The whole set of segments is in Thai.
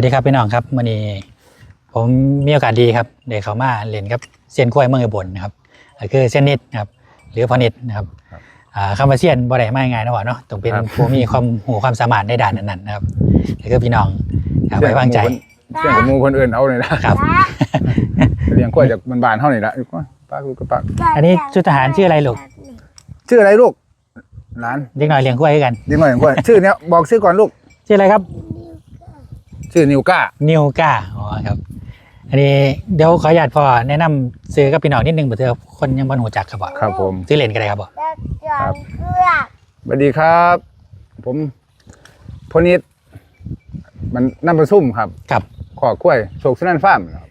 วัสดีครับพี่น้องครับวันนี้ผมมีโอกาสดีครับได้เข้ามาเล่นครับเซียนกล้วยเมืองอุบลนะครับก็คือเซียนนิดนะครับหรือพอนิดนะครับอ่าคำว่าเซียนบ่ได้มาง่ายๆนะว่าเนาะต้องเป็นครับผู้มีความหูความสามารถในด้านนั้นๆนะครับก็คือพี่น้องครับไว้วางใจเสียงของหมูคนอื่นเอาเลยนะครับเลี้ยงกล้วยจากบานๆเท่านี่ละป้าลูกกับป้าอันนี้ชุดทหารชื่ออะไรลูกชื่ออะไรลูกหลานเด็กหน่อยเลี้ยงกล้วยด้วยกันเลี้ยงหน่อยเลี้ยงกล้วยชื่อเนี้ยบอกชื่อก่อนลูกชื่ออะไรครับ ชื่อนิวก้านิวก้าอ๋อครับ อันนี้เดี๋ยวขออนุญาตพอแนะนำซื้อกับพี่น้องนิดนึงเผื่อคนยังบ่รู้จักครับบ่ครับผม ซื้อเล่นกันได้ครับบ่ครับสวัสดีครับ ผมพนิดมันน้ำประซุ่มครับ ครับ ขอกล้วยโชคสุนันท์ฟาร์มครับ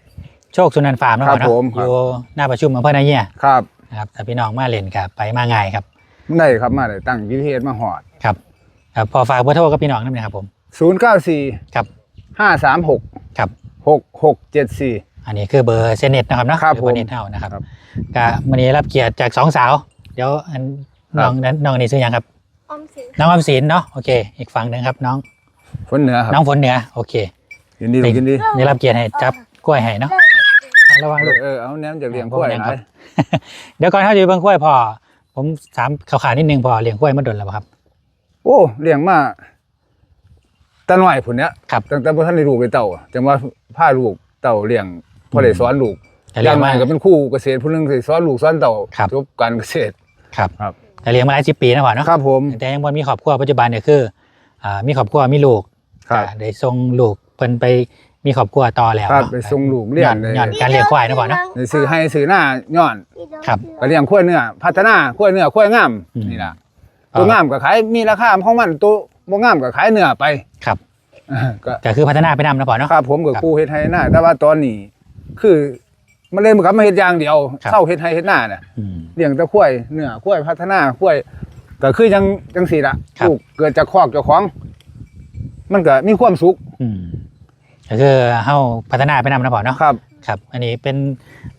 โชคสุนันท์ฟาร์มนะครับเนาะผมคอรับ ยู่หน้าประชุมอำเภอนาเยียครับนะครับถ้าพี่น้องมาเล่นกับไปมาง่ายครับ ได้ครับมาได้ตั้ง GPS มาหอด ครับครับพอฝากเบอร์โทรกับพี่น้องนั่นนะครับผม 094 ครับ 536ครับ6674อันนี้คือเบอร์เซนเน็ตนะครับเนาะครับหอเบอร์ผมเน็ตเท่านะครับครับ ก็วันนี้รับเกียรติจากสองสาว เดี๋ยวอันครับน้องนั้นน้องนี่ชื่อยังครับ ออมสินน้องออมสินเนาะโอเค อีกฝั่งหนึ่งครับน้องฝนเหนือครับน้องฝนเหนือโอเคยินดีลูกยินดีได้รับเกียรติให้จับกล้วยให้เนาะอะระวังเอลูอกเออเอาแนมจากเลี้ยงกล้วยผมเลี้ยงนะครับเดี๋ยวก่อนเข้าจะไปเบิ่งกล้วยพอ ผมถามข่าวๆนิดนึงพอเลี้ยงกล้วยมาดนแล้วบ่ครับ โอ้เลี้ยงมา ตาหน่อยผุนเนี้ยครับ ตั้งแต่พ่ท่านได้ลูกไปเต่าจังว่าผ้าลูกเต่าเลี้ยงพอได้สอนลูกแต่เลี้ยงใหมาม่ก็เป็นครู่เกษตรผู้หนึงที่สอนลูกสอนเต่าครับ จบการเกษตรครับครับแต่เลี้ยงมาหลายสิบปีนะพ่อเนาะครับผมแต่ยังบ่มีครอบครัวปัจจุบันเนี่ยคืออ่ามีครอบครัวมีลูกครับอ่าได้ส่งลูกเพิ่นไปมีครอบครัวต่อแล้วครับเนาะไปส่งลูกเรียนย้อนเลยย้อนการเลี้ยงควายนะพ่อเนาะ ในซื้อให้ซื้อหน้าย้อนครับ ก็เลี้ยงกล้วยเนื้อพัฒนากล้วยเนื้อกล้วยงามอืม นี่ล่ะตัวงามก็ขายมีราคาของมันตัวบ่งามก็ขายเนื้อไป ครับเออ ก็ก็คือพัฒนาไปนำนะพ่อเนาะ ครับผมกับครับครูเฮ็ดให้หน้าแต่ว่าตอนนี้ คือมันเล่นกับมาเฮ็ดอย่างเดียวครับเข้าเฮ็ดให้เฮ็ดหน้าน่ะอืม เลี้ยงแตะข้วยเนื้อข้วยพัฒนาข้วยก็คือจังจังสี่ละครับ ลูกเกิดจากคอกเจ้าของ มันก็มีความสุขอืมก็คือเฮาพัฒนาไปนำนะพ่อเนาะครับ ครับ อันนี้เป็น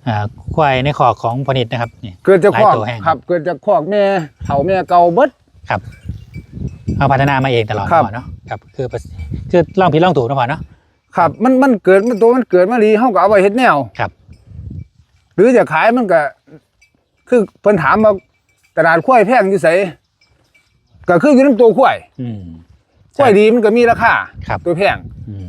อ่าควายในขอกของพอนิดนะครับนี่ เกิดจากคอกหลายตัวแห้งครับ เกิดจากคอกแม่เฒ่าแม่เก่าเบิดครับ เอาพัฒนามาเองตลอดครับนะพ่อเนาะครับคือประคือลองผิดลองถูกนะพ่อเนาะ ครับ มันมันเกิดมันตัวมันเกิดมาดีเฮาก็เอาไว้เฮ็ดแนวครับ หรือจะขายมันก็ คือเพิ่นถามว่าตลาดข้วยแพงอยู่ไสก็คืออยู่นํตัวข้วยอืมข้วยดีมันก็มีราคาครับ ตัวแพง อืม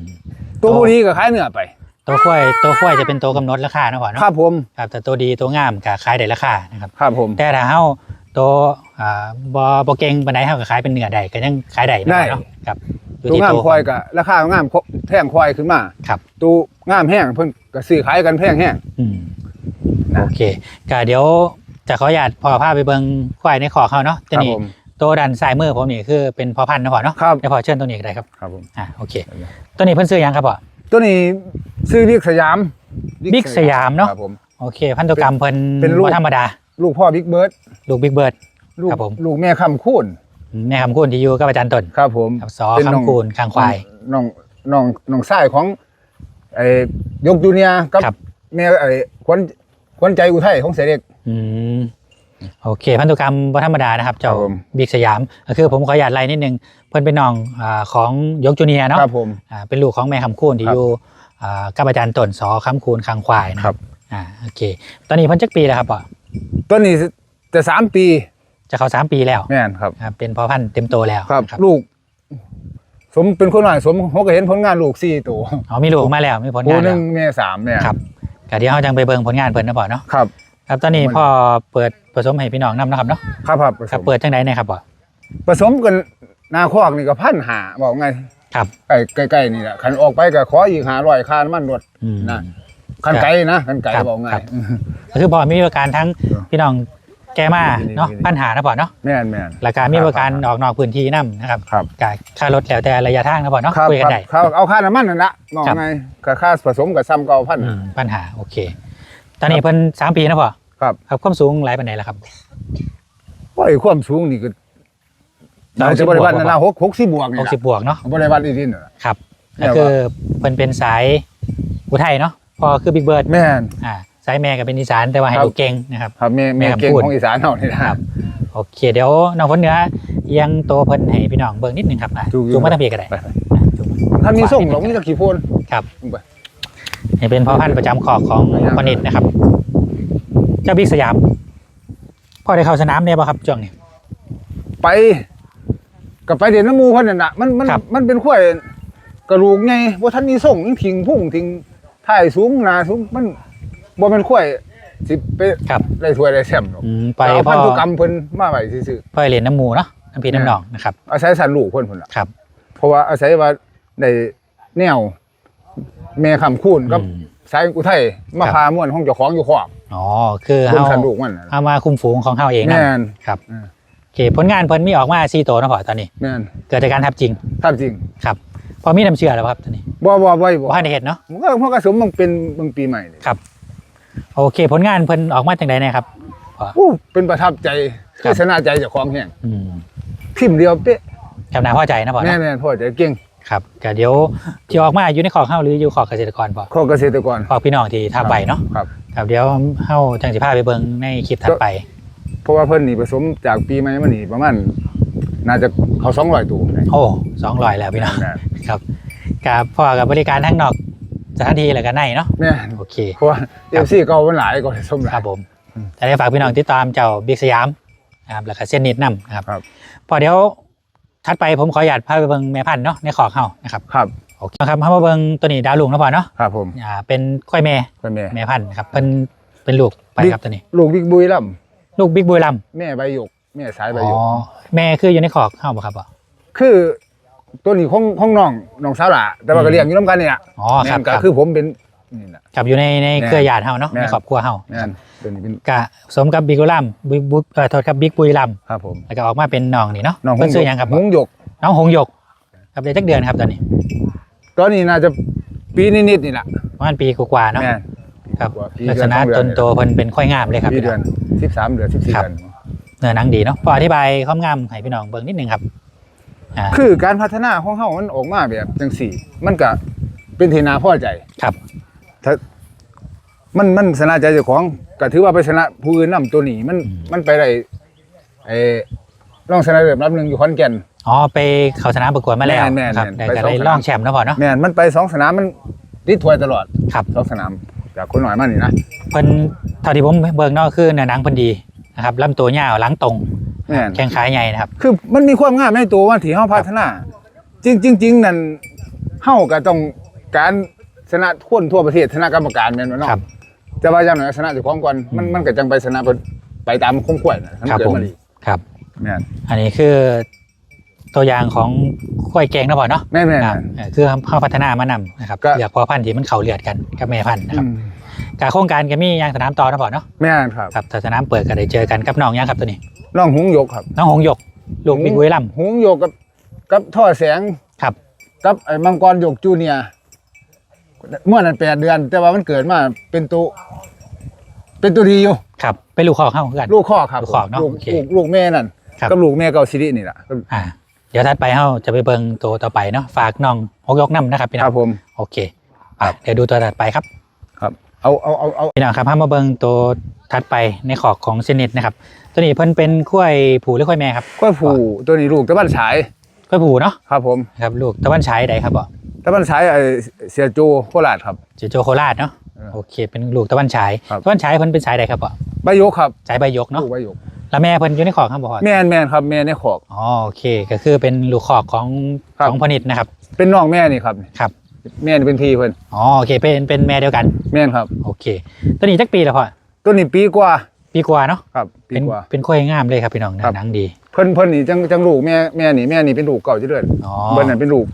ตัวบ่ดีก็ขายเนื้อไป ตัวควายตัวควายจะเป็นตัวกำหนดราคานะพ่อเนาะครับผม ครับแต่ตัวดีตัวงามก็ขายได้ราคานะครับ ครับผม แต่ถ้าเฮา ตัวอ่าบ่บ่เก่งปานใดเฮาก็ขายเป็นเนื้อได้ก็ยังขายได้นะได้ เนาะครับอยู่ตัวที่งามตัวควายก็ราคางามแพงควายขึ้นมาครับ ตัวงามแห้งเพิ่นก็ซื้อขายกันแพงแห้ง อืมนะ โอเคก็เดี๋ยวจะขออนุญาตพอพาไปเบิ่งควายในขอกเขาเนาะคตัวรับนี้ผม ตัวด้านซ้ายมือผมนี่คือเป็นพ่อพันธุ์นะพ่อเนาะครับ เดี๋ยวพอเชิญตัวนี้ก็ได้ครับครับผม อ่าโอเค ตัวนี้เพิ่นซื้อยังครับพ่อ ตัวนี้ซื้อบิ๊กสยามบิ๊กสยามเนอะ ครับผม โอเค พันธุกรรมเพิ่นเป็นลูก บ่ธรรมดา ลูกพ่อบิ๊กเบิร์ดลูกบิ๊กเบิร์ด ลูกครับผม ลูกแม่คำคูณแม่คำคูณที่อยู่กับอาจารย์ต้นครับผมครับซอเป็นน้องคำคูณคางควาย น้องน้องน้องชายของไอ้ยกจูเนียร์กับครับ แม่ไอ้ขวัญขวัญใจอุทัยของเสด็จอืมโอเค พันธุกรรมบ่ธรรมดานะครับ เจ้าครับผม บิ๊กสยามก็คือผมขออนุญาตไล่นิดนึง เพิ่นเป็นน้องอ่าของยกจูเนียร์เนาะครับผม อ่าเป็นลูกของแม่คำคูณที่ครับอยู่อ่ากับอาจารย์ต้นสอคำคูณคางควายนะครับ อ่าโอเค ตอนนี้เพิ่นจักปีแล้วครับพ่อ ตัวนี้จะสามปีจะเข้าสามปีแล้วแม่นครับครับเป็นพ่อพันธุ์เต็มโตแล้วครับนะลูก สมเป็นคนหน่อยสมเขาก็เห็นผลงานลูกสี่ตัวอ๋อมีลูกมาแล้วมีผลตัวงานหแล้นึ่วงแม่สามเนี่ยครับก็เดี๋ยวเราจังไปเบิ่งผลงานเพิ่นนะพ่อเนาะครับครับตอนนี้มันพ่อเปิดผสมให้พี่น้องนํนะครับเนาะครับครับผคสรับมเปิดจังได๋นะครับพ่อผสมกันนาคอกนี่ก็พันหาบอกไงครับใกล้ใกล้ๆนี่แหละคันออกไปก็ขออีกหาร้อยค่าน้ำมันรถอืมนะ คันไกลนะคันไกลครับบอกไงครับก็คือพ่อมีบริการทั้งเออพี่น้องแก้มาเนาะดีๆปัญหานะพ่อเนาะแม่นแม่นแล้วก็มีบริการครับออกนอกพื้นที่นํนะครับครับกค่ารถแล้วแต่ระยะทางนะพ่อเนาะครับคุยกัคนรับได้ ครับเอาค่าน้ำมันนั่นละบอกครับ ไงกับค่าผสมกับซ้ำเก่าพัน อืมปัญหาโอเค ตอนนี้เพิ่นสามปีนะพ่อครับ ครับความสูงหลายปานใดแล้วครับ โอ้ยความสูงนี่ก็เราเราจะจะบริวารนั่นละหกหกสิบบวกนี่หกละสิบบวกเนาะบริวารอีกทีนึงครับเนี่ก็ยคือเพิ่นเป็นสายอุทัยเนาะ พอคือบิ๊กเบิร์ดแม่นอ่าสายแม่ก็เป็นอีสานแต่ว่าให้ครับดูเก่งนะครับครับแม่แม่แม่เก่งพูดของอีสานเฮานี่นะครับโอเคเดี๋ยวน้องฝนเหนือเอียังโตวเพิ่นให้พี่น้องเบิ่งนิดนึงครับอะจูงอยู่จูงมาทางพี่ก็ได้ไปอะจูงมาท่านมีส่งหรอกมีแตะขี้โพนครับลงไปนี่เป็นพ่อพันธุ์ประจำขอกของพอนิดนะครับ เจ้าบิ๊กสยามพ่อได้เข้าสนามเนี่ยป่ะครับช่วงนี้ไปกับไปเด่นน้ำหมูเพิ่นนั่นน่ะมันมันครับมันเป็นข้อยกระลูกไงว่าท่านมีส่งยังทิ้งพุ่งทิ้ง ถ่ายสูงหนาสูงมันบ่เป็นข้อยสิไปครับ ได้ถ้วยได้แชมป์หรอกอืมไปเอาพ่พัอนธุกรรมเพิ่นมาไว้ซื่อพ่อเรียนน้ำหมูเนาะน้ำพีน้ำหนองนะครับๆอาศัยสันลูกเพิ่นพุ่นล่ะครับเพราะว่าอาศัยว่าได้แนวแม่คำคูณกับอืม สายอุทัยมาครับ พาม่วนห้องเจ้าของอยู่ขวางอ๋อคือเพิ่นเฮาสันลูกมันน่ะเอามาคุมฝูงของเฮาเองนะแม่นครับอืมโอเคผลงานเพิ่นมีออกมาซีโตวเนาะพ่อตอนนี้ แม่นเกิดจากการทับจริงถ้าจริงครับ พอมีน้ำเชื่อแล้วครับตอนนี้บ่บ่บ่บ่ว่าให้ได้เห็นเนาะมันก็มันก็สมมันเป็นบางปีใหม่นี่ครับ โอเค ผลงานเพิ่นออกมาจังไดเนะครับ อู้เป็นประทับใจครัคืบอชนะใจเจ้าของแห่งอืมพิมพ์เดียวเป๊ะจำหนาพอใจนะพ่อแน่เนาะแน่พ่อใจเก่งครับก็เดี๋ยวที่ออกมาอยู่ในขอกเฮาหรืออยู่ขอกเกษตรกรพ่อข้อเกษตรกรขอกพี่น้องที่ทับใบเนาะครับ ครับเดี๋ยวเฮาจังสิพาไปเบิ่งในคลิปถัดไป เพราะว่าเพิ่นนี่ผสมจากปีใหม่มานี่ประมาณ น่าจะเขา200ตัวได้โอ้สองร้อยแล้วพี่น้องแม่นครับกับพ่อกับบริการทั้งนอกสถานที่แล้วก็ในเนาะแม่นโอเคเพราะว่า FC เก่ามันหลายก็เลยสมหคลารัยบผมจะได้ฝากพี่น้องติดตามเจ้าบิ๊กสยามนะครับแล้วก็เส้นนิดนำนะครับครับพอเดี๋ยวถัดไปผมขออนุญาตพาไปเบิ่งแม่พันธุ์เนาะในขอกเฮานะครับครับโอเคครับเฮามาเบิ่งตัวนี้ดาวลุงเนาะพ่อเนาะครับผมอ่าเป็นควายแม่พ่อแม่แม่พันธุ์ครับเพิ่นเป็นลูกไปครับตัวนี้ ลูกบิ๊กบุยล่ำลูกบิ๊กบุยลแม่ใบหยก แม่สายำใบอ๋หยอกแม่คืออยู่ในขอกเฮาบ่ครับบ่คือตัวนี้ของของน้องน้องสาวหล่ะแต่ว่าก็เลี้ยงอยู่นํกันนี่ล่ะอ๋อครับแม่นก็ครับคือผมเป็นนี่น่ะครับอยู่ในในแม่เครือญาติเฮาเนาะแม่ในครอบครัวเฮาแม่นตัวนี้เป็นกะสมกับบิ๊กบุยลำบิ๊กบุ๊เอ่อโทษครับบิ๊กบุยลำครับผมแล้วก็ออกมาเป็นน้องนี่เนาะน้องหเพิ่งนหยซื้อกหยังครับหงหยกน้องหงหยกครับเด็กจักเดือนครับตอนนี้ ตอนนี้น่าจะปีนิดๆนี่แหละประมาณปีกว่าๆเนาะแม่นครับกว่าปีลักษณะเดือนต้นโตเพิ่นเป็นค่อยงามเลยครับปีพี่เดืน้ออนงสิบสามเดือนสิบสี่ครับเดือน เนื้อหนังดีเนาะพออธิบายความงามให้พี่น้องเบิ่งนิดนึงครับอ่าคือการพัฒนาของเฮามันออกมาแบบจังสี่ มันก็เป็นที่น่าพอใจครับถ้ามันมันชนะใจเจ้าของก็ถือว่าไปชนะผู้อื่นนํตัวนี้มันมันไปได้ไอ้รองชนะเลิศรับหนึ่งอยู่ขอนแก่นอ๋อไปเข้าสนามประกวดมาแล้วแม่นๆครับแม่นแต่ไปก็สองได้สนามร่องแชมป์นะพอเนาะแม่นมันไปสองสนามมันติดถ้วยตลอดครับสองสนามจากคนหน่อยมานี่นะเพิ่นเท่าที่ผมเบิ่งเนาะคือเนื้อหนังเพิ่นดี นะครับลำตัวยาวหลังตรงแม่นแข้งขาใหญ่นะครับ คือมันมีความงามในตัวว่าที่เฮาพัฒนา จริงจริงจริงนั่นเฮาก็ต้องการชนะคนทั่วประเทศชนะกรรมการแม่นบ่เนาะครับแต่ว่าอย่างหน่อยชนะเจ้าของก่อนมันมันก็จังไปชนะเพิ่นไปตามคงขวยนะถ้าครับเกิดผมมาดีครับ แม่นอันนี้คือตัวอย่างของควายแกงนะพอเนาะแม่นแม่นครับเอ่อคือเขาพัฒนามานำนะครับก็เลือกพอพันธุ์ที่มันเข่าเลือดกันกับแม่พันธุ์นะครับ อืม การโครงการก็มียางสนามต่อนะพอเนาะแม่นครับครับถ้าสนามเปิดก็ได้เจอกันกับน้องยางครับตัวนี้น้องหงหยกครับ น้องหงหยกลูกบิ๊กบุยลัมหงหยกกับกับท่อแสงครับกับไอ้มังกรหยกจูเนียร์เมื่อนั้นแปดเดือน แต่ว่ามันเกิดมาเป็นตัวเป็นตัวดีอยู่ครับไปลูกคอกเข้ากันลูกข้อครับลูกข้อเนอะลูกโอเคลูกลูกแม่นั่นครับกับลูกแม่เกาซิรินี่แหละอ่าเดี๋ยวถัดไปเขาจะไปเบิ่งตัวต่อไปเนาะฝากน้องหงหยกน้ำนะครับพี่คน้อรังบผมโอเคอะเดี๋ยวดูตัวถัดไปครับครับ เอาเอาเอาเอาพี่น้องครับพามาเบิ่งตัวถัดไปในขอกของเซนิตนะครับ ตัวนี้เพิ่นเป็นกล้วยผูหรือควายแม่ครับกล้วยผูตัวนี้ลูกตะบันฉายกล้วยผูเนาะครับผมครับลูกตะวันฉายใดครับบ่ตะบันฉายไอ้เสียโจโคราชครับจิโจโคราชเนาะเออโอเค เป็นลูกตะวันฉายครับตะวันฉายเพิ่นเป็นสายใดครับบ่ใบยกครับสายใบยกเนาะลูกใบยกแล้วแม่เพิ่นอยู่ในขอกครับบ่พ่อแม่นแม่นครับแม่ในขอกอ๋อโอเค ก็คือเป็นลูกขอกของครับของพนิดนะครับ เป็นน้องแม่นี่ครับครับ แม่นี่เป็นพี่เพิ่นอ๋อโอเคเป็นเป็นแม่เดียวกัน แม่นครับ โอเค ตัวนี้จักปีแล้วพ่อตัวนี้ปีกว่าปีกว่าเนาะครับ ปีเป็นกว่า เป็นค่อยงามเลยครับพี่น้องครับ หนังดี เพิ่นเพิ่นนี่จังจังลูกแม่แม่นี่แม่นี่เป็นลูกเก่าจะเดือนอ๋อเพิ่นนั่นเป็นลูก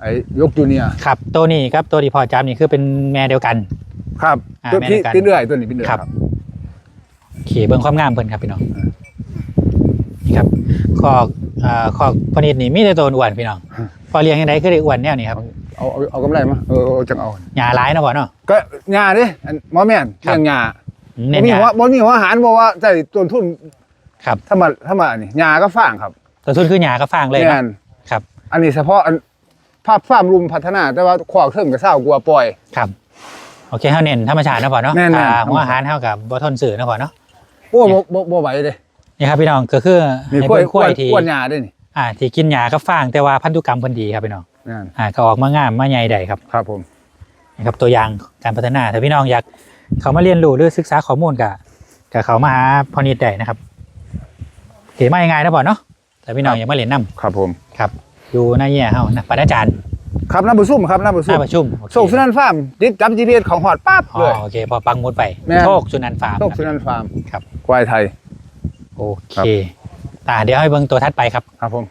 ไอ้ยกจูเนียร์ครับตัวนี้ครับตัวที่พ่อจำนี่คือเป็นแม่เดียวกัน ครับอ่าตัวแม่พี่เดียวกันเป็นเรื่อยตัวนี้เป็นเรื่อยคครัรับบโอเคเบิ่งความงามเพิ่นครับพี่น้องนี่ครับขอกอ่าขอกพนิดนี่มีแต่ตัวอ้วนพี่น้องพอเลี้ยงยังไงก็ได้อ้วนแนวนี้ครับ เอาเอาเอากำไรมาเออเอาจังเอาหญ้าหลายเนาะพ่อเนาะก็งาดิอันหมอแม่นครับเรื่องงาอืมบ่เน้นมีหญ้าหัวบ่มีหัวอาหารบอกว่าใจต้นทุนครับ ถ้ามาถ้ามาอันนี้งาก็ฟางครับตัวทุนคือหญ้าก็ฟางเลยแม่เนาะนครับ อันนี้เฉพาะอันภาพฟาร์มรุมพัฒนาแต่ว่าขวากเทิงกับเศร้ากลัวปล่อย ครับ โอเคเฮาเน้นธรรมชาติเนาะพ่อเนาะแน่นๆอ่าหัวอาหารเท่ากับบ่ทนสื่อเนาะพ่อเนาะ โอ้บ่บ่บ่ไหวเลยนี่ครับพี่น้องก็คือนี่ให้กล้วยเบิ่งกล้วยที่กล้วยงาด้วยนี่อ่าที่กินหญ้าก็ฟางแต่ว่าพันธุกรรมเพิ่นดีครับพี่น้อง แม่นอ่าก็ออกมางามมาใหญ่ได้ครับครับผมนะครับตัวอย่างการพัฒนาถ้าพี่น้องอยากเขามาเรียนรู้หรือศึกษาข้อมูลกับกับเขามาหาพอนิดได้นะครับเขียนมายังไงนะบอเนาะแต่พี่น้องอยากมาเรียนนํครับผมครับอยู่หน้าแย่เฮานะปัดอาจารย์ครับน้ำบุซุ่มครับน้ำบุหซุ่น้ามประชุมโอเคโชคสุนันท์ฟาร์มติดจับ GPS ของหอดปั๊บอ๋เลอยโอเคพอปังหมุดไปแม่นโชคสุนันท์ฟาร์มโชคสุนันท์ฟาร์มครับควายไทยโอเคตาเดี๋ยวให้เบิ่งตัวทัดไปครับครับผม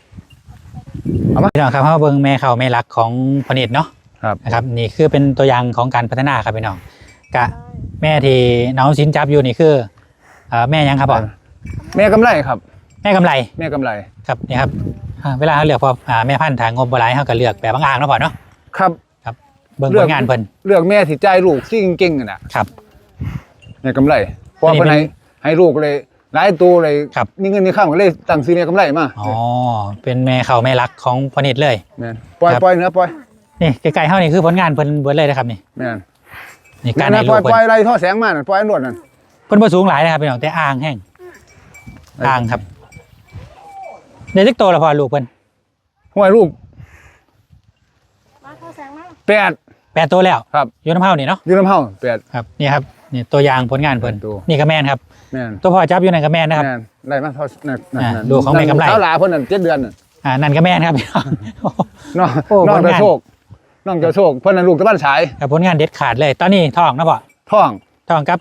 พี่น้องครับให้เบิ่งแม่เขาแม่รักของพอนิดเนาะครับนะครับนี่คือเป็นตัวอย่างของการพัฒนาครับพี่น้องกะแม่ที่น้องสินจับอยู่นี่คือเอ่อแม่ยังครับบอแม่กำไรครับ แม่กำไรแม่กำไรครับนี่ครับอ่าเวลาเขาเลือกพออ่าแม่พันธุ์ทางงบบหลายเขาก็เลือกแบบบางอ่างๆเนาะพ่อเนาะครับ เบิ่งเลืผอก ลงานเพิ่นเลือกแม่ที่ใจลูกที่เก่งๆน่ะครับ แม่กำไรเพราะอันนี้เพิ่นเป็นให้ให้ลูกเลย หลายตัวเลยครับ นี่เงินนี่ข้ามก็เลยตั้งซื้อแม่กำไรมาอ๋อ เป็นแม่เขาแม่รักของพอนิดเลย แม่นปล่อยครับ ปล่อยเนื้อปล่อยนี่ไกลๆเฮานี่คือผลงานเพิ่นเบิดเลยนะครับนี่แม่นนี่การนั่ให้นลูปล่กอยเพิ่ปล่อยนอะไรท่อแสงมาน่ะปล่อยอันรวดนั่นเพิ่นบ่สูงหลายนะครับพี่น้องแต่อ่างแห้งอ่างครับเดี๋ยวจักโตแล้วพอลูกเพิ่นห้วยลูกมาเข้าแสงมาแปดแปดโตแล้วครับ อยู่น้ำเฮานี่เนาะอยืนน้ำเฮาแปดครับนี่ครับ นี่ตัวอย่างผลงานเพิ่นแปดตัวนี่ก็แม่นครับ แม่นตัวพ่อจับอยู่นั่นก็แม่นนะครับ แม่นได้มาเท่านั่นนั่นอ่านั่นดูของแม่กำไร เท้าหลาเพิ่นนั่นเจ็ดเดือนน่ะอ่านั่นก็แม่นครับพี่น้องน้องโอ้น้องผลเจ้างานโชคน้องเจ้าโชคเพิ่นน่ะลูกตะบ้านฉายแต่ผลงานเด็ดขาดเลย ตอนนี้ท้องนะพ่อท้องท้องกับ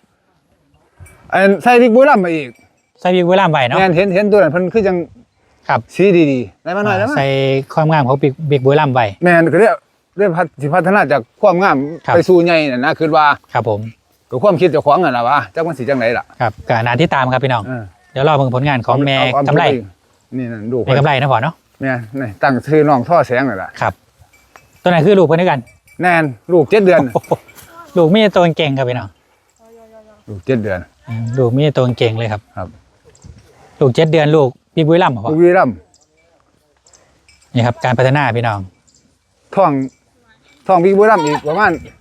อันใส่วิกบุรีรัมย์มาอีกไซบิกเวลามไว้เนาะแม่นเห็นเห็นตัวนั้นเพิ่นคือจังครับสีดีๆได้มาหน่อยได้มั้ย ใส่ความงามของบิ๊กบิ๊กบุรีรัมย์ไว้ แม่นก็เรียกเรียกพัฒสิพัฒนาจากความงามครับ ไปสู่ใหญ่น่ะนะคือว่า ครับผม ก็ความคิดเจ้าของน่ะล่ะว่าจักมันสิจังไดล่ะครับกานาที่ตามครับพี่น้อง เออเดี๋ยวรอเบิ่งผลงานของแม่เอาเอากำไรนี่นั่นดูแม่กำไรนะพ่อเนาะแม่นนี่ตั้งชื่อน้องท่อแสงน่ะล่ะครับ ตัวไหนคือลูกเพื่อนด้วยกันแน่นลูกเจ็ดเดือน โอ้โหลูกมีตัวเก่งครับพี่น้องลูกเจ็ดเดือน อืมลูกมีตัวเก่งเลยครับครับ ลูกเจ็ดเดือนลูกบิ๊กบุรีรัมย์เหรอพ่อบุรีรัมย์นี่ครับการพัฒนาพี่น้องท้องท้องวิกบุรีรัมย์อีกประมาณครับ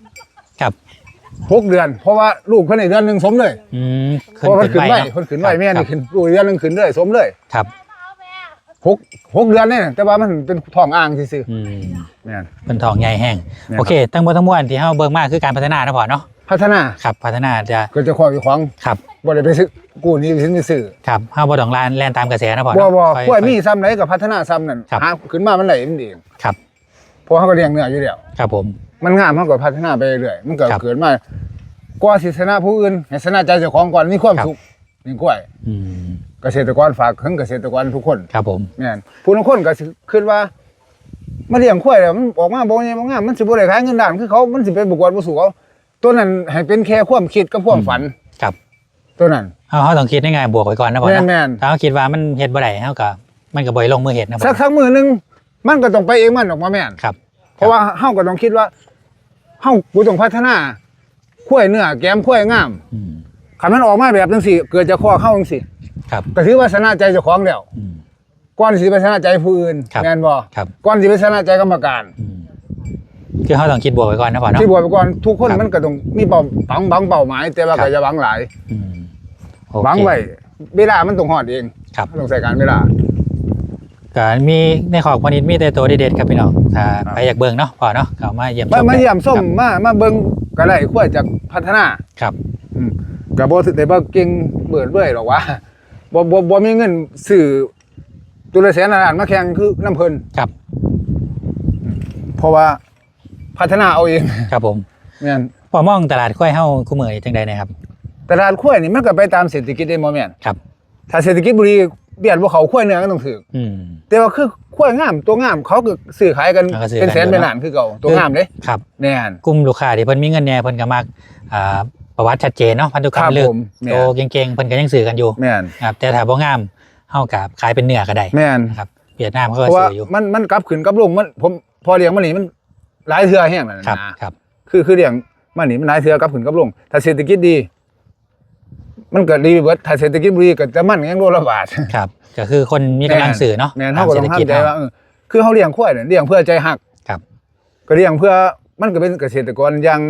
หกเดือน เพราะว่าลูกเพิ่นอีกเดือนหนึงสมเลยอืมเพราะเพิ่นขึ้นไว้เนาะเพิ่นขึ้นไว้ครับแม่นี่ครับขึ้นลูกอีกเดือนหนึงขึ้นเลยสมเลยครับหกหกเดือนเนี่ยแต่ว่ามันเป็นท้องอ่างซื่ออืมๆแม่น เป็นทองใหญ่แห้งแม่นโอเค ทั้งหมดทั้งมวลที่เฮาเบิ่งมาคือการพัฒนานะพ่อเนาะพัฒนาครับ พัฒนาจะก็จะคอยอยู่ของครับบ่ได้ไปซื้อกู้หนี้ไปซื้อไปซื้อครับเฮาบ่ต้องลานแล่นตามกระแสนะพ่อบ่เนาะบ่ค่อยกล้วยค่อยมีซ้ำไหนก็พัฒนาซ้ำนั่นครับ หาขึ้นมามันไหลมันเองครับ เพราะเขาก็เลี้ยงเนื้ออยู่แล้วครับผม มันงามเขาก็พัฒนาไปเรื่อยมันก็ครับเกิดมากว่าสิชนะผู้อื่นให้ชนะใจเจ้าของก่อนมีความครับ สุขนี่กล้วย อืมเกษตรกรฝากถึงเกษตรกรทุกคนครับผม แม่นผู้บางคนก็สิคิดว่ามาเลี้ยงควายแล้วมันออกมาบ่ใหญ่บ่งามมันสิบ่ได้ขายเงินด้านคือเขา มันสิไปประกวดบ่สู่เขาตัวนั้นให้เป็นแค่ความคิดกับความฝันครับตัวนั้นเฮาเฮาต้องคิดในแง่บวกไว้ก่อนนะพ่อแม่นเนาะแม่นถ้าเฮาคิดว่ามันเฮ็ดบ่ได้เฮาก็มันก็บ่ได้ลงมือเฮ็ดนะพ่สัอกสักมือหนึงมันก็ต้องไปเองมันออกมาแม่น ครับ เพราะว่าเฮาก็ต้องคิดว่า เฮากูต้องพัฒนาควายเนื้อแก้มควายงามอืมคันมันออกมาแบบจังซี่ เกิดจากข้อเข้าจังซี่ครับก็ถือว่าชนะใจเจ้าของแล้วอืม ก่อนสิไปชนะใจผู้อื่นครับ แม่นบ่ครับก่อนสิไปชนะใจกรรมการ อืมคือเฮาต้องคิดบวกไว้ก่อนนะพ่อเนาะ ที่บอกไปก่อนทุกคนครับ มันก็ต้องมีเป้าบังบังเป้าหมาย แต่ว่าครัก็บจะบังหลายอืมโอเค บังไว้เวลามันต้องฮอดเองครับต้องใส่การเวลา ก็มีในขอบพนิดมีแต่ตัวเด็ดๆครับพี่น้องถ้าครับไปอยากเบิ่งเนาะพ่อเนาะเข้ามาเยี่ยมชมามมาได้เยี่ยมส้มครับมามาเบิ่งก็ได้ควายจากพัฒนาครับอืมก็บ่ได้บ่เก่งเบิดเบ้ยหรอกว่าบ่บ่บ่มีเงินซื้อตุลาแสนล้านมาแข่งคือน้ำเพิ่นครับ เพราะว่าพัฒนาเอาเองครับผมแม่นพอมองตลาดกล้วยเฮาคู่มือนี่จังใดนะครับ ตลาดควายนี่มันก็ไปตามเศรษฐกิจได้บ่แม่นครับ ถ้าเศรษฐกิจบ่ดี เบียดบ่เขาควายเนื้อก็ต้องถืออืม แต่ว่าคือควายงามตัวงามเขาก็ซื้อขายกันเขาก็ซื้อเป็นแสนกัน เป็นล้านคือเก่าตัวงามเด้ครับแม่น กลุ่มลูกค้าที่เพิ่นมีเงินแหน่เพิ่นก็มักอ่าประวัติชัดเจนเนาะพันธุกรรครัมบลึกผมแม่น โตเก่งๆเพิ่นก็ยังซื้อกันอยู่แม่นครับแต่ถ้าบ่งามเฮากับขายเป็นเนื้อก็ได้แม่นนะครับเวียดนามเขาเพก็ราะว่าซื้ออยู่มันมันกลับขึ้นกลับลงมันผมพอเลี้ยงมันนี่มันหลายเทื่อแห้งนั่นครับนะครับ คือคือเลี้ยงมันนี่มันหลายเทื่อกลับขึ้นกลับลงถ้าเศรษฐกิจดี มันก็ดีเบิดถ้าเศรษฐกิจบ่ดีก็จะมันยังโลละบาทครับก็คือคนมีกำลังซื้อเนาะแม่นตาเฮามก็เศรษต้ฐองกิจทำใจเนาะว่าเออคือเฮาเลี้ยงควายเนี่ยเลี้ยงเพื่อใจหักครับ ก็เลี้ยงเพื่อมันก็เป็นเกษตรกรอย่าง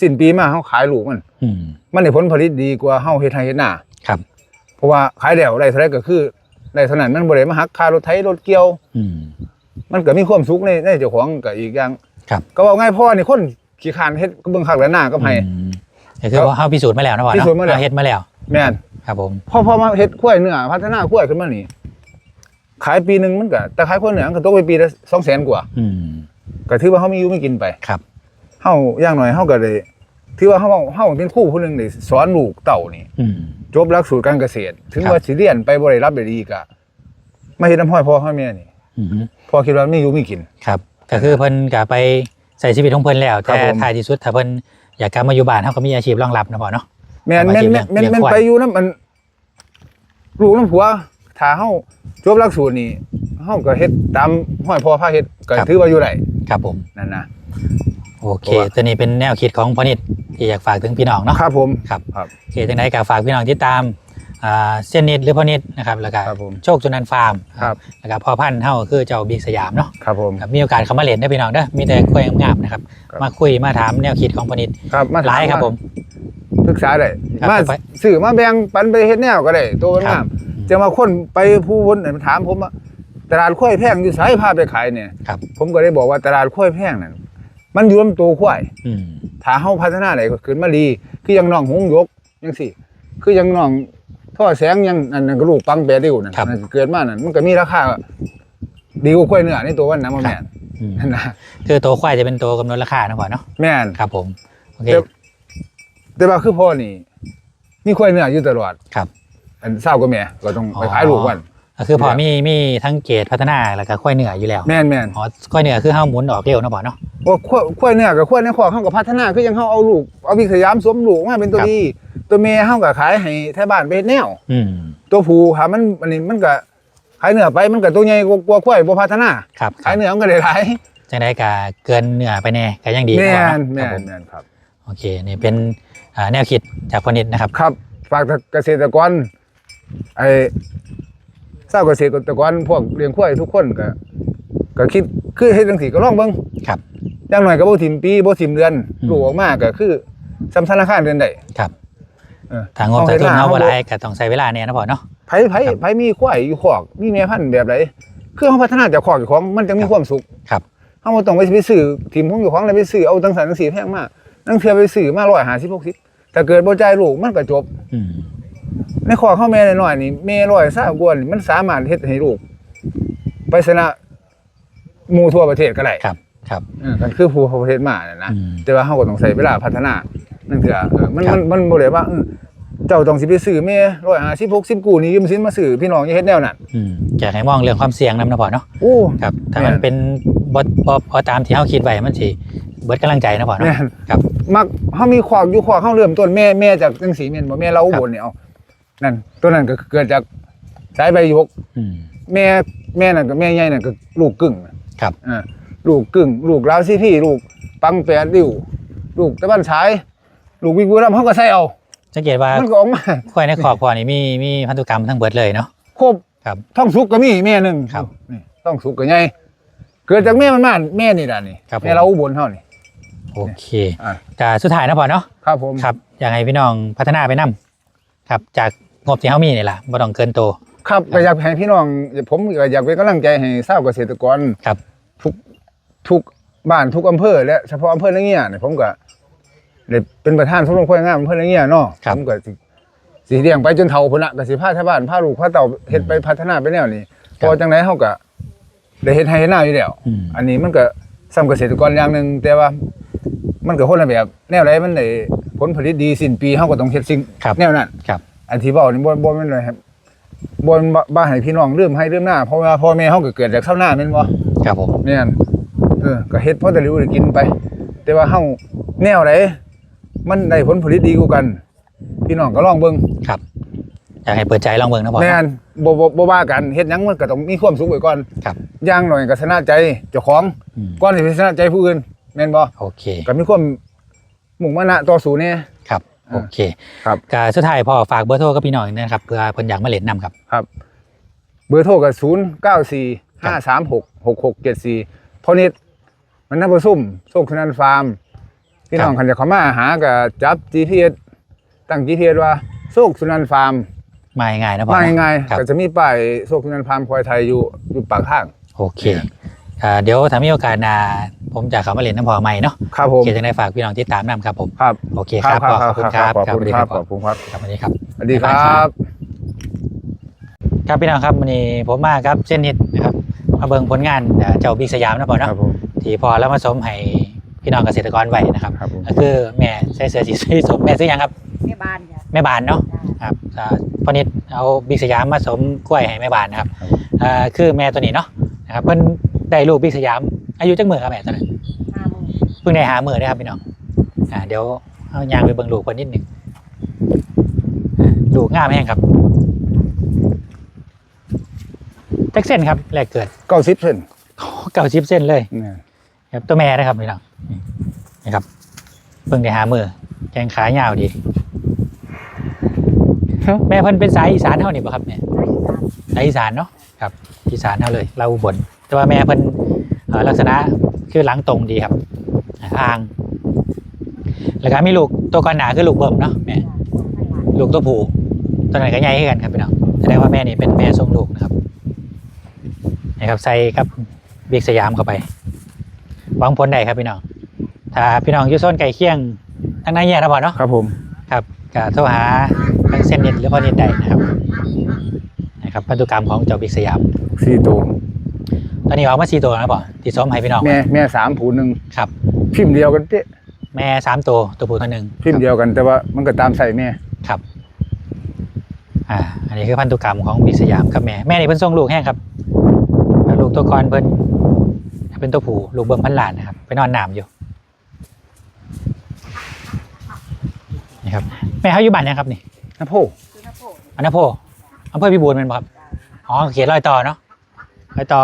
สิ้นปีมาเฮาขายลูกมันอืมมันได้ผลผลิตดีกว่าเฮาเฮ็ดไร่เฮ็ดนาครับ เพราะว่าขายแล้วได้เท่าไหร่ก็คือได้เท่านั้นมันบ่ได้มาหักค่ารถไถรถเกี่ยวอืมมันก็มีความสุขในในเจ้าของก็อีกอย่างครับก็ว่าง่ายพ่อนี่คนขี้คร้านเฮ็ดก็เบิ่งคักแล้วหน้าก็ให้อืมก็คือว่าเฮาพิสูจน์มาแล้วนะพ่อพิเนาะสูจน์มาแล้วเฮาเฮ็ดมาแล้ว แม่นครับผม พอพอมาเฮ็ดกล้วยเนื้อพัฒนากล้วยขึ้นมานี่ขายปีหนึงมันก็แต่ขายกล้วยเนื้อมันก็ตกไปปีละ200,000กว่าอืมก็ถือว่าเฮามีอยู่มีกินไปครับ เฮาอย่างน้อยเฮาก็ได้ถือว่าเฮาเฮาเป็นครูผู้หนึงได้สอนลูกเต่านี่อืม จบหลักสูตรการเกษตร ถึงครับ ว่าสิเรียนไปบ่ได้รับได้ดีก็มาเฮ็ดน้ำห้อยพ่อห้อยแม่นี่อืมพ่อคิดว่ามีอยู่มีกิน ครับ ก็คือเพิ่นก็ไปใส่ชีวิตของเพิ่นแล้ว ครัแต่บผม ท้ายที่สุดถ้าเพิ่นอยากกลับมาอยู่บ้านเฮาก็มีอาชีพรองรับนะพ่อเนาะ แม่นเอามาแม่นกินแม่นแม่นเลี้ยงแม่นควายไปอยู่นำมันลูกน้ำผัวถ้าเฮาจบหลักสูตรนี่เฮาก็เฮ็ดตามห้อยพ่อพาเฮ็ดก็ถือว่าอยู่ได้ครับผมนั่นนะโอเคเพราะว่าตัวนี้เป็นแนวคิดของพอนิดที่อยากฝากถึงพี่น้องเนาะครับผมครับครับโอเคจังไดก็ฝากพี่น้องที่ตามอ่าเส้นนิดหรือพอนิดนะครับแล้วก็ครับผมโชคจุนันฟาร์มครับแล้วก็พ่อพันธุ์เฮาก็คือเจ้าบิ๊กสยามเนาะครับผมครับมีโอกาสเข้ามาเล่นได้อพี่น้องเด้อมีแต่กล้วยงามๆนะครับครับมาคุยมาถามแนวคิดของพอนิดครับมาหลายครับผม ศึกษาได้ครับมาไป สื่อมาแบ่งปันไปเฮ็ดแนวก็ได้ตัวครังาบมจะมาคนไปผู้คนถามผมว่าตลาดข้อยแพงอยู่ไสพาไปขายเนี่ย ครับ ผมก็ได้บอกว่าตลาดข้อยแพงนั่นมันอยู่ลำตัวข้อย อืม ถ้าเฮาพัฒนาได้ก็ขึ้นมาดี คือยังน้องหงยกจังซี่ คือยังน้องท่อแสงยังอันนั้นก็ลูกปังแปดดิ้วนั่นครับ นั่นเกิดมานั่นมันก็มีราคาดีกว่าข้อยเนื้อในตัววันนั้นมาแม่นอืมนั่นนะคือตัวควายจะเป็นตัวกำหนดราคานะพ่อเนาะแม่น ครับผม โอเค แต่ แต่ว่าคือพ่อนี่มีข้อยเนื้ออยู่ตลอดครับ อันเศร้าก็แม่ก็ต้องไปขายลูกวันก็คือพอมีมีทั้งเกรดพัฒนาแล้วก็ควายเหนืออยู่แล้วแม่นแม่นอ๋อควายเหนือคือเฮาหมุนออกเร็วเนาะพ่อเนาะว่าข้อยข้อยเนื้อกับข้อยในคอกเฮาก็พัฒนาคือยังเฮาเอาลูกเอาวิสยามสวมลูกมาเป็นตัวครับดี ตัวแม่เฮาก็ขายให้แถวบ้านไปเฮ็ดแนวอืมตัวผู้หามันอันนี้มันก็ขายเนื้อไปมันก็ตัวใหญ่กว่ากว่าข้อยบ่พัฒนาครับคขารัยบเนื้อมันก็ได้หลายจังไดก็เกินเหนือไปแน่ก็ยังดีแม่กว่านแม่เนาะครับผมนแม่นครับโอเคนี่เป็นอ่า แนวคิดจากพอนิดนะครับ ครับฝากเกษตรกรไอ้ชาวเกษตรกรพวกเลี้ยงควายทุกคนก็ก็คิดคือเฮ็ดจังซี่ก็ลองเบิ่งครับอย่างน้อยก็บ่ทิมปีบ่ทิมเดือนอืมลูกออกมาก็คือสำธนาคารเดือนได้ครับเออทางงบเอาใส่ทุนเวลาเฮาบ่เอาหลายก็ต้องใช้เวลาแน่นะพ่อเนาะไผไผไผมีควายอยู่คอกมีแม่พันธุ์แบบใดคือเฮาพัฒนาจากคอกเจ้าของมันจะมีความสุขครับเฮาบ่ต้องไปไปซื้อทีมของเจ้าของแล้วไปซื้อเอาจังสันจังสีแพงมากนั่งเทื่อไปซื้อมา150 60 ถ้าเกิดบ่จ่ายลูกมันก็จบอืมในคอกเฮาแม่น้อยๆนี่แม่ร้อยซากว่านี่มันสามารถเฮ็ดให้ลูก ไปชนะหมู่ทั่วประเทศก็ได้ครับครับ เออกันคือผู้ประเทศมาน่ะนะอืม แต่ว่าเฮาก็ต้องใช้เวลาพัฒนานั่นคือเออมันครับมันมันบ่ได้ว่าเออเจ้าต้องสิไปซื้อแม่150 60กู้นี่ยืมสินมาซื้อพี่น้องอย่าเฮ็ดแนวนั้นอืมอยากให้มองเรื่องความเสี่ยงนำนะพ่อเนาะ โอ้ ครับถ้ามันแม่นเป็นบ่บ่พอตามที่เฮาคิดไว้มันสิ เบิดกำลังใจนะพ่อเนาะแม่นครับ มักเฮามีขวากอยู่ขวากเฮาเริ่มต้นแม่แม่จากจังสีแม่นบ่แม่เราอุบลนี่เอานั่นตัวนั้นก็เกิดจากสายใบยก อืม แม่แม่นั่นก็แม่ใหญ่นั่นก็ลูกกึ่งน่ะครับ อ่าลูกกึ่ง ลูกลาวซีพี่ลูกปังแปดริ้วลูกตะบันฉาย ลูกวิกุรัมเขาก็ใส่เอา สังเกตว่ามันก็ออกมาควายในคอกพ่อนี่มีมีพันธุกรรมทั้งเบิดเลยเนาะ ครบครับท้องสุกก็มีแม่หนึ่งครับนี่ท้องสุกก็ใหญ่เกิดจากแม่มันมาแม่นี่ด่านี่ครับผม แม่เราอุบลเฮานี่ โอเคอ่าก็สุดท้ายนะพ่อเนาะครับผมครับอยากให้พี่น้องพัฒนาไปนํครับจากงบที่เฮามีนี่ล่ะบ่ต้องเกินโต ครับก็อยากให้พี่น้องผมก็อยากเป็นกำลังใจให้ชาวเกษตรกรครับ ทุกทุกบ้านทุกอำเภอและเฉพาะอำเภอละเงียเนี่ยผมก็ได้เป็นประธานสมรมควายงามอำเภอละเงียเนาะครับ ผมก็สิสิเลี้ยงไปจนเฒ่าพุ่นละก็สิพาชาวบ้านพาลูกพาเต่าเฮ็ดไปพัฒนาไปแนวนี้พอจังไดเฮาก็ได้เฮ็ดให้เฮ็ดนาอยู่แล้ว อืม อันนี้มันก็สำเกษตรกรอย่างหนึงแต่ว่า มันก็คนละแบบแนวใดมันได้ผลผลิตดีสิ้นปีเฮาก็ต้องเฮ็ดสิ่งครับแนวนั้นครับ อันที่เว้านี่บ่บ่แม่นเลยครับบ่แม่นบ้าให้พี่น้องลืมให้ลืมหน้าเพราะว่าพ่อแม่เฮาก็เกิดจากชาวนาแม่นบ่ครับผมแม่นเออก็เฮ็ดพอแต่รู้ได้กินไป แต่ว่าเฮาแนวไหนมันได้ผลผลิตดีกว่ากัน พี่น้องก็ลองเบิ่งครับอยากให้เปิดใจลองเบิ่งนะพ่อแม่นบ่บ่บ่ว่ากันเฮ็ดหยังมันก็ต้องมีความสุขไว้ก่อนครับอย่างน้อยก็ชนะใจเจ้าของอืมก่อนสิไปชนะใจผู้อื่น แม่นบ่โอเคก็มีความมุ่งมั่นนะต่อสู้แน่ครับอ่าโอเคครับก็สุดท้ายพ่อฝากเบอร์โทรกับพี่น้องนะครับเพื่อเพิ่นอยากมาเล่นนํครับครับ เบอร์โทรก็094 536 6674พอนิดมันน่าบ่ซุ่มโชคชนันฟาร์มพี่น้องคันจะเข้ามาหาก็จับ GPS ตั้ง GPS ว่าโชคสุนันฟาร์มมาง่ายๆนะพ่อมานะง่ายครับๆก็จะมีป้ายโชคสุนันฟาร์มควายไทยอยู่อยู่ปากทางโอเค อ่าเดี๋ยวถ้ามีโอกาสหนาผมจะเข้ามาเล่นน้ำพอใหม่เนาะครับผโอมเคจังได้ฝากพี่น้องติดตามนำครับผม ครับโอเคครับขอบคุณครับขอบคุณครับขอบคุณครับครับสวัสดีครับ สวัสดีครับ ครับพี่น้องครับวันนี้ผมมาครับเส้นนิดนะครับมาเบิ่งผลงานเอ่อเจ้าบิ๊กสยามนะพอคเนาะรับผม ที่พอแล้วมาสมให้พี่น้องเกษตรกรไว้นะครับครับผม ก็คือแม่ใส่เสื้อสีสีสมแม่ซื้อยังครับแม่บ้านจ้ะแม่บานเนาะจ้ะครับอ่าพอนิดเอาบิ๊กสยามมาสมกล้วยให้แม่บานนะครับครับ อ่าคือแม่ตัวนี้เนาะนะครับเพิ่น ได้ลูกบิ๊กสยาม อายุจักมือครับแม่ตัวนั้นห้าโมงเพิ่งได้หามือได้ครับพี่น้องอ่าเดี๋ยวเอายางไปเบิ่งลูกเพิ่นนิดหนึงอ่าลูกงามแห้งครับจักเส้นครับแรกเกิดเก้าสิบเส้นเก้าสิบเส้นเลย เนี่ยครับตัวแม่นะครับพี่น้องนี่นะครับเพิ่งได้หามือแกงขายาวดี แม่เพิ่นเป็นสายอีสานเท่านี่ป่ะครับแม่ได้อีสานสายอีสานเนาะครับอีสานเท่าเลยเราอุบล แต่ว่าแม่เพิ่นเอ่อลักษณะคือหลังตรงดีครับอ่าง แล้วก็มีลูกตัวก่อนหนาคือลูกเบิ่มเนาะแม่จ้ะข้างหลังลูกตัวผู้ตัวไหนก็ใหญ่ขึ้นกันครับพี่น้องแสดงว่าแม่นี่เป็นแม่ทรงลูกนะครับนะครับใส่กับบิ๊กสยามเข้าไปหวังผลได้ครับพี่น้องถ้าพี่น้องอยู่โซนไก่เคียงทางในแย่นะพอเนาะครับผมครับก็โทรหาทางเส้นเน็ตหรือพอเน็ตได้นะครับนะครับพันธุกรรมของเจ้าบิ๊กสยามสี่ตัว ตอนนี้ออกมาสี่ตัวแล้วป่ะที่ซ้อมให้พี่น้องแม่แม่สามผูหนึ่งครับ พิมพ์เดียวกันเป๊ะแม่สามตัวตัวผู้ตัวหนึ่งพิมพ์เดียวกันแต่ว่ามันก็ตามใส่แม่ครับ อ่า อันนี้คือพันธุกรรมของบิ๊กสยามครับแม่แม่นี่เพิ่นส่งลูกแห้งครับแล้วลูกตัวกรเพิ่นเป็นตัวผู้ลูกเบิ่มพันล้านนะครับไปนอนน้ำอยู่นี่ครับแม่เขาอยู่บ้านยังครับนี่นะโพคือน้าโพดอันนั้นโพอำเภอพิบูลเป็นบ่ครับอ๋อเขียนรอยต่อเนาะ รอยต่อ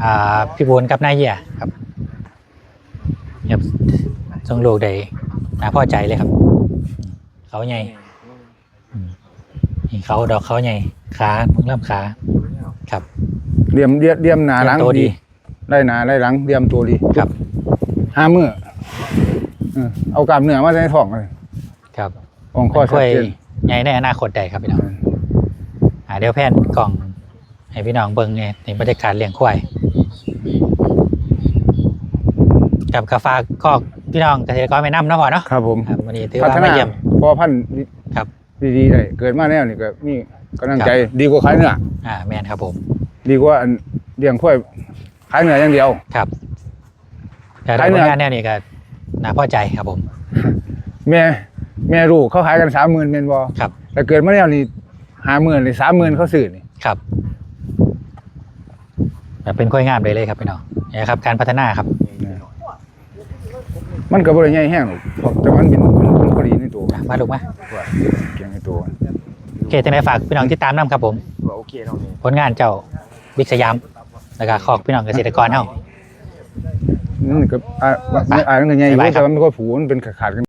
อ่าพิบูลกับนายเหี่ยครับครับส่งลูกได้น่าพอใจเลยครับ เขาใหญ่อืมนี่เขาดอกเขาใหญ่ขาเริ่มขาครับเดียมเดียมเดียมหนาหลังเตรียมตัวดีดี ได้หนาได้หลังเดียมตัวดีครับห้ามือเออเอากล้ามเนื้อมาใส่ท้องเลยครับองค์ข้อเป็นกชัล้ดวยเจนใหญ่ในอนาคตได้ครับพี่น้องอ่าเดี๋ยวแพนกล่อง ให้พี่น้องเบิ่งเนี่ยในบรรยากาศเลี้ยงควายกับกาฟากคอกพี่น้องเกษตรกรไม่น้ำเนาะพอเนาะครับผมครับวันนี้ถือพัว่าฒมานาเยี่ยมพอพันธุ์ครับดีๆได้เกิดมาแนวนี่ก็มีกำลังใจครับดีกว่าขายเนื้ออ่าแมนครับผม ดีกว่าอันเลี้ยงควายขายเนื้ออย่างเดียวครับแต่ขายผเนื้ลองานแนวนี้ก็น่าพอใจครับผม แม่แม่ลูกเขาขายกันสามหมื่นเป็นบอครับแต่เกิดมาแนวนี้ห้าหมื่นหรือสามหมื่นเขาซื้อนี่ครับแบบ เป็นค่อยงามเลยเลยครับพี่น้องนี่ครับการพัฒนาครับ มันก็บริใหญ่แห้งหรอกเพราะแต่มันเป็นมันพอดีในตัวอะมาลูกมาเกียงในตัวโอเคจังไดฝากพี่น้องที่ตามน้ำครับผม โอเคน้องนี่ผลงานเจ้าบิ๊กสยามแล้วก็ขอกพี่น้องเกษตรกรเฮานั่นก็อ่าอ่านั่นก็ใหญ่อยู่บ๊ายบายครับแต่ว่ามันก็ผูมันเป็นขาดๆกัน